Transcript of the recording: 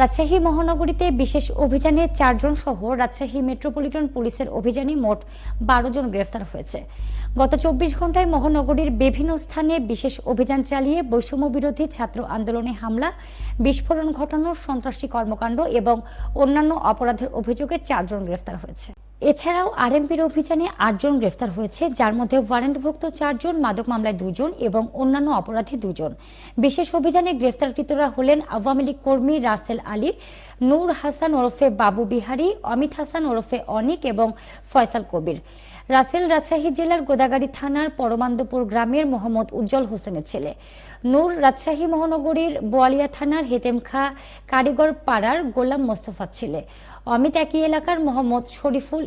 রাজশাহী মহানগরীতে বিশেষ অভিযানে চারজন সহ রাজশাহী মেট্রোপলিটন পুলিশের অভিযানে মোট বারো জন গ্রেফতার হয়েছে। গত চব্বিশ ঘন্টায় মহানগরীর বিভিন্ন স্থানে বিশেষ অভিযান চালিয়ে বৈষম্য বিরোধী ছাত্র আন্দোলনে হামলা, বিস্ফোরণ ঘটানোর সন্ত্রাসী কর্মকাণ্ড এবং অন্যান্য অপরাধের অভিযোগে চারজন গ্রেফতার হয়েছে। এছাড়াও আরএমপির অভিযানে আটজন গ্রেফতার হয়েছে, যার মধ্যে ওয়ারেন্টভুক্ত চারজন, মাদক মামলায় দুজন এবং অন্যান্য অপরাধী দুজন। বিশেষ অভিযানে গ্রেফতারকৃতরা হলেন আওয়ামী লীগ কর্মী রাসেল আলী, নূর হাসান ওরফে বাবু বিহারী, অমিত হাসান ওরফে অনিক এবং ফয়সাল কবির। রাসেল রাজশাহী জেলার গোদাগাড়ি থানার পরমান্দপুর গ্রামের মোহাম্মদ উজ্জ্বল হোসেনের ছেলে। নূর রাজশাহী মহানগরীর বোয়ালিয়া থানার হেতেমখা কারিগর পাড়ার গোলাম মোস্তফার ছেলে। অমিত একই এলাকার মোহাম্মদ শরীফুল